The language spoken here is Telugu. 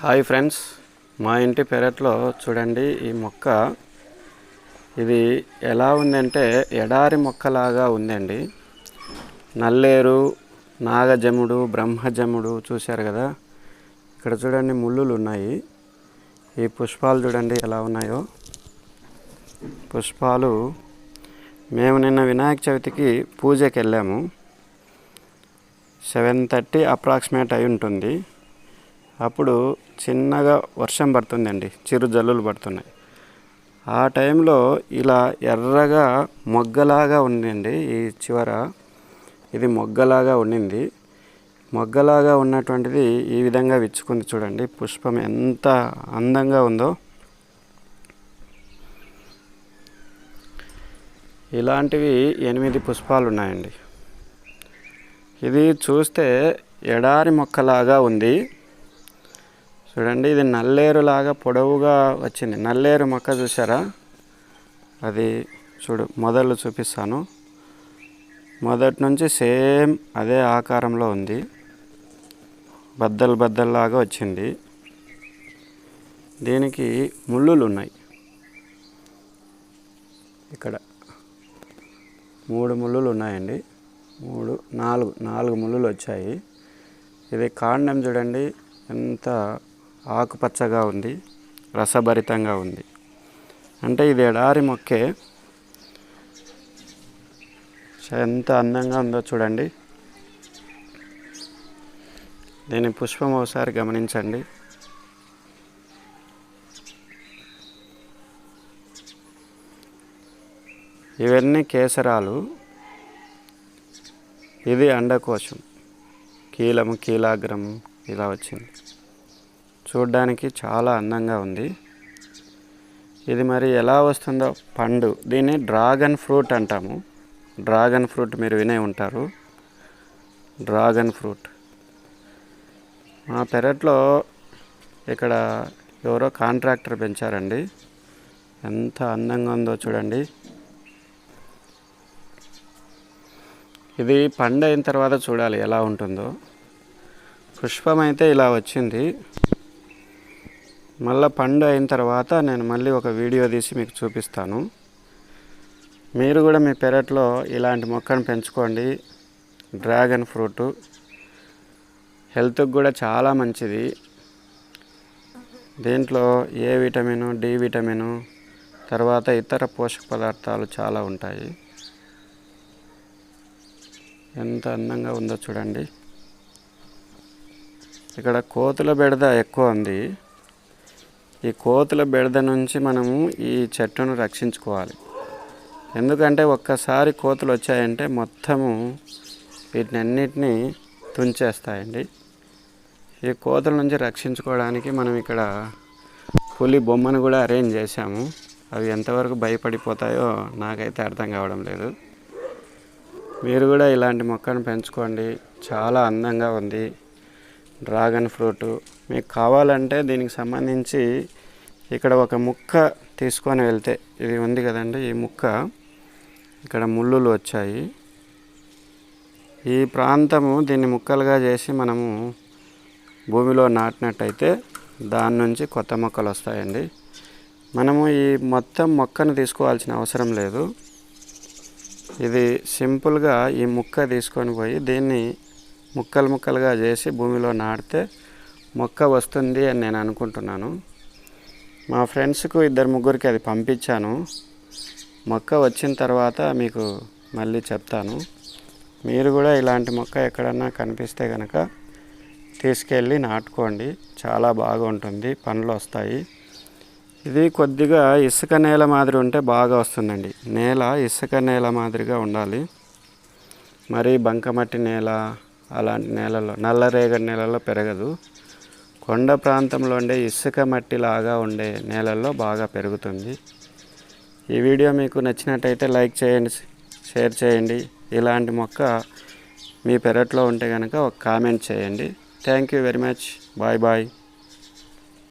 హాయ్ ఫ్రెండ్స్ మా ఇంటి పెరట్లో చూడండి ఈ మొక్క. ఇది ఎలా ఉందంటే ఎడారి మొక్కలాగా ఉందండి. నల్లేరు నాగజముడు బ్రహ్మజముడు చూశారు కదా. ఇక్కడ చూడండి ముళ్ళులు ఉన్నాయి. ఈ పుష్పాలు చూడండి ఎలా ఉన్నాయో. పుష్పాలు మేము నిన్న వినాయక చవితికి పూజకి వెళ్ళాము సెవెన్ థర్టీ అప్రాక్సిమేట్ అయి ఉంటుంది. అప్పుడు చిన్నగా వర్షం పడుతుందండి. చిరు జల్లులు పడుతున్నాయి. ఆ టైంలో ఇలా ఎర్రగా మొగ్గలాగా ఉందండి ఈ చివర. ఇది మొగ్గలాగా ఉండింది మొగ్గలాగా ఉన్నటువంటిది ఈ విధంగా విచ్చుకుంది చూడండి. పుష్పం ఎంత అందంగా ఉందో. ఇలాంటివి ఎనిమిది పుష్పాలు ఉన్నాయండి. ఇది చూస్తే ఎడారి మొక్కలాగా ఉంది. చూడండి ఇది నల్లేరులాగా పొడవుగా వచ్చింది. నల్లేరు మొక్క చూసారా అది చూడు మొదలు చూపిస్తాను. మొదటి నుంచి సేమ్ అదే ఆకారంలో ఉంది. బద్దలు బద్దల్లాగా వచ్చింది. దీనికి ముళ్ళులు ఉన్నాయి. ఇక్కడ మూడు ముళ్ళులు ఉన్నాయండి. మూడు నాలుగు నాలుగు ముళ్ళులు వచ్చాయి. ఇది కాండం చూడండి ఎంత ఆకుపచ్చగా ఉంది రసభరితంగా ఉంది. అంటే ఇది ఎడారి మొక్కే. ఎంత అందంగా ఉందో చూడండి. దీని పుష్పం ఒకసారి గమనించండి. ఇవన్నీ కేసరాలు. ఇది అండకోశం. కీలము కీలాగ్రం ఇలా వచ్చింది. చూడ్డానికి చాలా అందంగా ఉంది. ఇది మరి ఎలా వస్తుందో పండు. దీన్ని డ్రాగన్ ఫ్రూట్ అంటాము. డ్రాగన్ ఫ్రూట్ మీరు వినే ఉంటారు. Dragon fruit. మా పెరట్లో ఇక్కడ ఎవరో కాంట్రాక్టర్ పెంచారండి. ఎంత అందంగా ఉందో చూడండి. ఇది పండు అయిన తర్వాత చూడాలి ఎలా ఉంటుందో. పుష్పం అయితే ఇలా వచ్చింది. మళ్ళీ పండు అయిన తర్వాత నేను మళ్ళీ ఒక వీడియో తీసి మీకు చూపిస్తాను. మీరు కూడా మీ పెరట్లో ఇలాంటి మొక్కను పెంచుకోండి. Dragon fruit. హెల్త్కి కూడా చాలా మంచిది. దీంట్లో ఏ విటమిన్ డి విటమిన్ తర్వాత ఇతర పోషక పదార్థాలు చాలా ఉంటాయి. ఎంత అందంగా ఉందో చూడండి. ఇక్కడ కోతుల బెడద ఎక్కువ ఉంది. ఈ కోతుల బెడద నుంచి మనము ఈ చెట్టును రక్షించుకోవాలి. ఎందుకంటే ఒక్కసారి కోతులు వచ్చాయంటే మొత్తము వీటినన్నిటినీ తుంచేస్తాయండి. ఈ కోతుల నుంచి రక్షించుకోవడానికి మనం ఇక్కడ పులి బొమ్మను కూడా అరేంజ్ చేశాము. అవి ఎంతవరకు భయపడిపోతాయో నాకైతే అర్థం కావడం లేదు. మీరు కూడా ఇలాంటి మొక్కను పెంచుకోండి. చాలా అందంగా ఉంది. డ్రాగన్ ఫ్రూటు మీకు కావాలంటే దీనికి సంబంధించి ఇక్కడ ఒక ముక్క తీసుకొని వెళ్తే ఇది ఉంది కదండి ఈ ముక్క ఇక్కడ ముళ్ళులు వచ్చాయి. ఈ ప్రాంతము దీన్ని ముక్కలుగా చేసి మనము భూమిలో నాటినట్టయితే దాని నుంచి కొత్త మొక్కలు వస్తాయండి. మనము ఈ మొత్తం మొక్కను తీసుకోవాల్సిన అవసరం లేదు. ఇది సింపుల్గా ఈ ముక్క తీసుకొని పోయి దీన్ని ముక్కలు ముక్కలుగా చేసి భూమిలో నాటితే మొక్క వస్తుంది అని నేను అనుకుంటున్నాను. మా ఫ్రెండ్స్కు ఇద్దరు ముగ్గురికి అది పంపించాను. మొక్క వచ్చిన తర్వాత మీకు మళ్ళీ చెప్తాను. మీరు కూడా ఇలాంటి మొక్క ఎక్కడన్నా కనిపిస్తే కనుక తీసుకెళ్ళి నాటుకోండి. చాలా బాగుంటుంది. పండ్లు వస్తాయి. ఇది కొద్దిగా ఇసుక నేల మాదిరి ఉంటే బాగా వస్తుందండి. నేల ఇసుక నేల మాదిరిగా ఉండాలి. మరి బంకమట్టి నేల అలాంటి నేలలో నల్లరేగడి నేలలో పెరగదు. కొండ ప్రాంతంలో ఉండే ఇసుక మట్టి లాగా ఉండే నేలల్లో బాగా పెరుగుతుంది. ఈ వీడియో మీకు నచ్చినట్టయితే లైక్ చేయండి షేర్ చేయండి. ఇలాంటి మొక్క మీ పెరట్లో ఉంటే కనుక ఒక కామెంట్ చేయండి. Thank you very much bye bye